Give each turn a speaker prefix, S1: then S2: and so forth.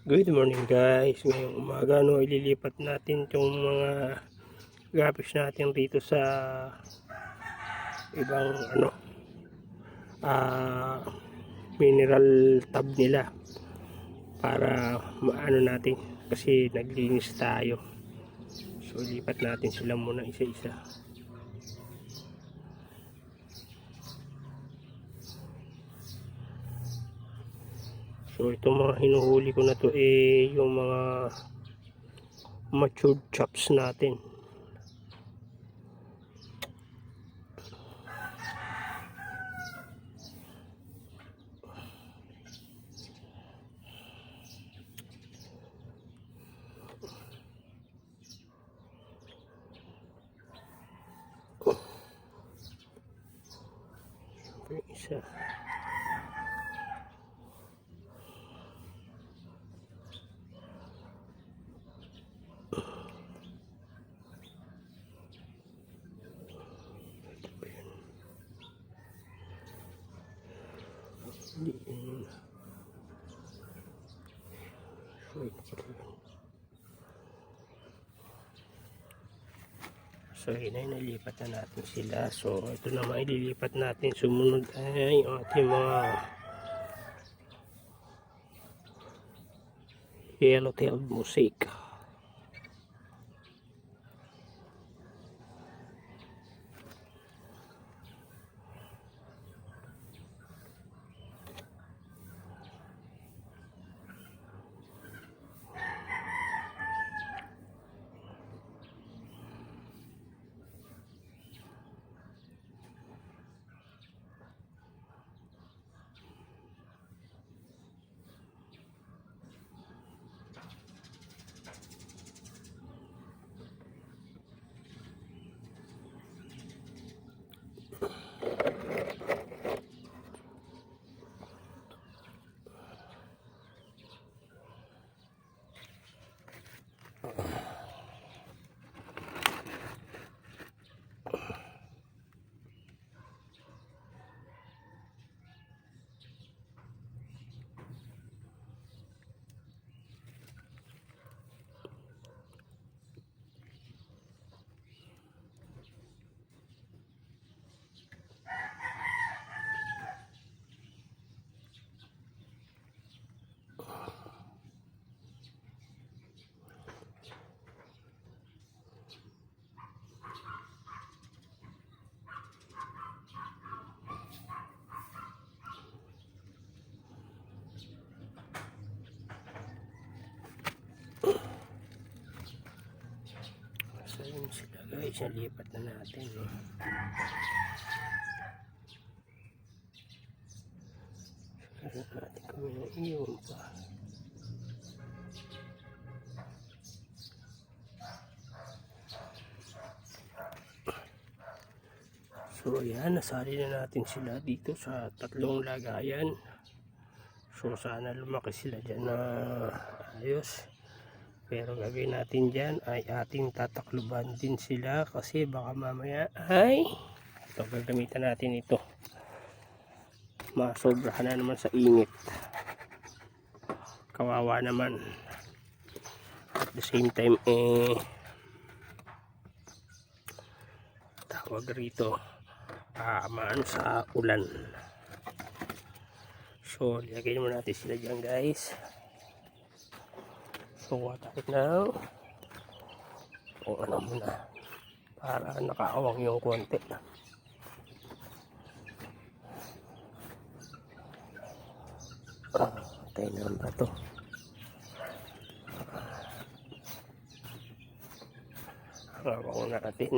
S1: Good morning guys. Ngayong umaga no ililipat natin itong mga graphics natin dito sa ibang ano ah mineral tab nila para maano natin kasi naglinis tayo. So lipat natin sila muna isa-isa. So itong mga hinuhuli ko na to eh yung mga matured chops natin. Yung isa. So, yun ay nalipat na natin sila. So, ito naman ililipat natin. Sumunod ay yung ating mga yellow-tailed mosaic. So, yun guys. Nalipat na natin. No? So, natin kami na iyon pa. So ayan, nasali na natin sila dito sa tatlong lagayan. So sana lumaki sila dyan na ayos. Pero gagawin natin dyan ay ating tatakluban din sila kasi baka mamaya ay ito gagamitan natin ito. Masobrahan na naman sa init. Kawawa naman. At the same time eh tawag rito ah, sa ulan. So, lagay mo natin sila dyan guys. So, what right now? Kung ano muna. Para nakaawang yung konti. Ah, tayo naman ba ito? Hawak ko natin.